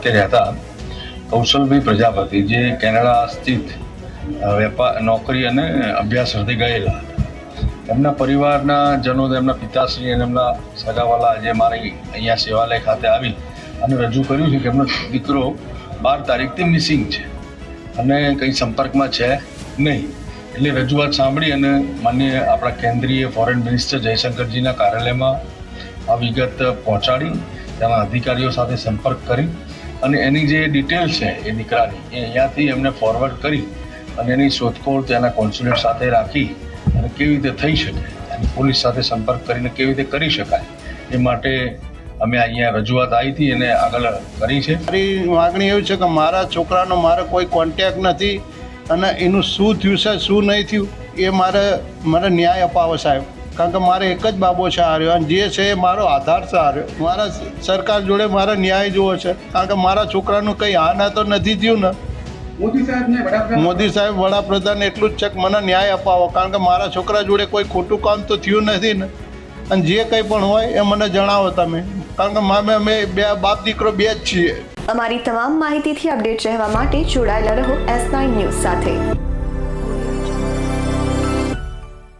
સાથે રહેતા કૌશલભાઈ પ્રજાપતિ, જે કેનેડા સ્થિત વેપાર નોકરી અને અભ્યાસ અર્થે ગયેલા. એમના પરિવારના જનો એમના પિતાશ્રી અને એમના સગાવાલા જે મારી અહીંયા સેવાલય ખાતે આવી અને રજૂ કર્યું છે કે એમનો દીકરો બાર તારીખથી મિસિંગ છે અને કંઈ સંપર્કમાં છે નહીં. એટલે રજૂઆત સાંભળી અને માન્ય આપણા કેન્દ્રીય ફોરેન મિનિસ્ટર જયશંકરજીના કાર્યાલયમાં આ વિગત પહોંચાડી તેના અધિકારીઓ સાથે સંપર્ક કરી અને એની જે ડિટેલ છે એ દીકરાની, એ અહીંયાથી એમને ફોરવર્ડ કરી અને એની શોધખોળ ત્યાંના કોન્સ્યુલેટ સાથે રાખી અને કેવી રીતે થઈ શકે, અને પોલીસ સાથે સંપર્ક કરીને કેવી રીતે કરી શકાય, એ માટે અમે અહીંયા રજૂઆત આવી હતી, એને આગળ કરી છે. મારી માગણી એવી છે કે મારા છોકરાનો મારે કોઈ કોન્ટેક નથી અને એનું શું થયું છે, શું નહીં થયું, એ મારે મને ન્યાય અપાવો સાહેબ. કારણ કે મારે એક જ બાબો છે હાર્યો અને જે છે એ મારો આધાર છે હાર્યો. મારા સરકાર જોડે મારે ન્યાય જોવો છે. કારણ કે મારા છોકરાનું કંઈ હા ના તો નથી થયું ને? મોદી મોદી સાહેબ વડાપ્રધાન એટલું જ છે કે મને ન્યાય અપાવો. કારણ કે મારા છોકરા જોડે કોઈ ખોટું કામ તો થયું નથી ને? અને જે કંઈ પણ હોય એ મને જણાવો તમે. કારણ કે મામે અમે બે બાપ દીકરો બે જ છીએ. અમારી તમામ માહિતીથી અપડેટ રહેવા માટે જોડાયેલા રહો એસ નાઇન ન્યૂઝ સાથે.